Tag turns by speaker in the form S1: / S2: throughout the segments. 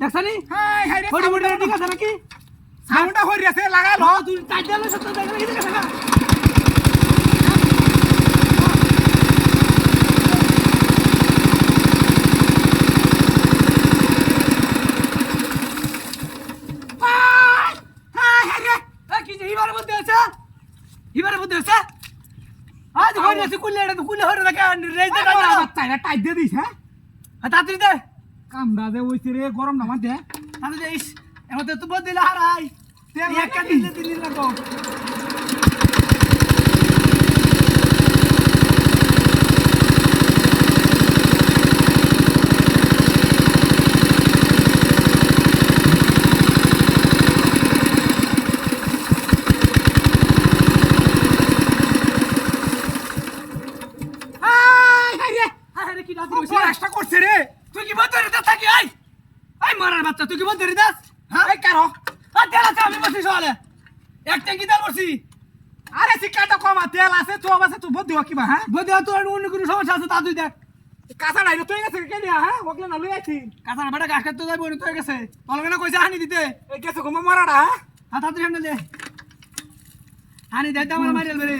S1: দেখছানি? হ্যাঁ হ্যাঁ ঠিক আছে নাকি?
S2: সাউন্ডটা হই আছে লাগাল।
S1: হ তুই চাইতে লাগছ তো দেখলি কি দেখা কুলে এটা তো কুলে হরে রাখা রেজ দে
S2: টাইট
S1: না
S2: টাইট টাইট দে দিস হ্যাঁ
S1: তাড়াতাড়ি দে
S2: কামড়া দে ওইছে রে গরম নামা দে
S1: তাহলে দেইস এমন তো বদলে হারাই
S2: তেল
S1: এক কাটি দিলে দিলি না তো
S2: হাই হাই রে
S1: আরে কি রাতে
S2: ও
S1: বসে
S2: পড়াশটা করছে রে।
S1: তুই কি বন্ধ রে থাকি আই আই মারার বাচ্চা তুই কি বন্ধ রে দাস?
S2: হ্যাঁ? এই কারও।
S1: আর তেল আছে আমি বসি সকালে। এক ট্যাঙ্কি তেল বসি।
S2: আরে সিকাটা কমা তেল আছে তো আছে তো দিও কিবা হ্যাঁ?
S1: বদে তোর অন্য কোনো সমস্যা আছে তা তুই দেখ।
S2: কাঁচা নাই তুই গেছে কে দিয়া হ্যাঁ? ওকলে না লই আইছি।
S1: কাঁচার বেটা গাছ কাটতে যাই বই তো গেছে। তলকে না কইছে হানি দিতে।
S2: এই গেছে গো মারাডা হ্যাঁ?
S1: হাত হাতে সামনে দে। হানি দেয় আমার মারি রে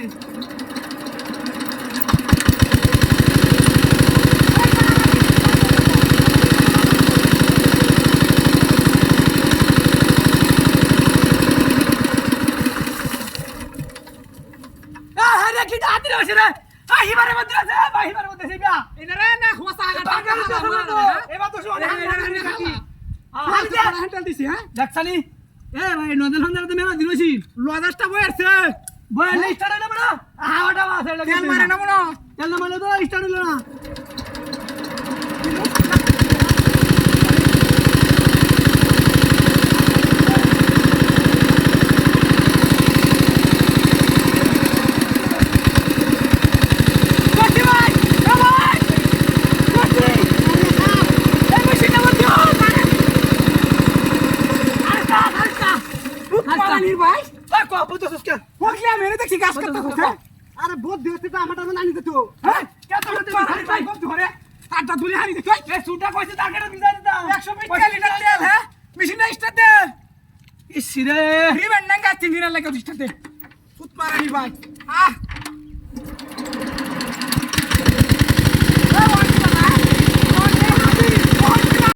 S1: আরে কি হাতি রে বসে রে। আ হিবারে মধ্যে আছে বা হিবারে মধ্যে আছে বিয়া
S2: এনারে না খোসা আগা
S1: তো। এবার তো শুনে
S2: হ্যান্ডেল দিছি হ্যাঁ
S1: দেখছানি এ ভাই নদল হন্দার তো মেলা দিন হইছি
S2: লজাসটা বইছে
S1: বলে স্টার্ট হলো না হাওয়াটা মাসে লাগে
S2: তেল মারে না। মনো
S1: তেল না মানে তো স্টার্ট হলো না করছি ভাই এ ভাই করছি এই মেশিনটা মধ্যে আরেকটা আরেকটা
S2: পানির ভাই।
S1: এই কো বুঝছ সুস্কে।
S2: ওকলে মেরে দেখছি গাছ কাটতে হচ্ছে আরে বহুত দিতে তো আমারটা না নিতে তো
S1: হ্যাঁ? কত হতে
S2: পানি ভাই। কত ধরে? আটটা তুলে হারি দেখো।
S1: এ সুটা কইছে টাকাটা দিদা দিদা
S2: 120 লিটার তেল হ্যাঁ? মেশিনটা স্টার্ট দে।
S1: ইসিরে
S2: রিবেন না তিন দিনের লাগে স্টার্ট দে। সুত মারানি ভাই। আহ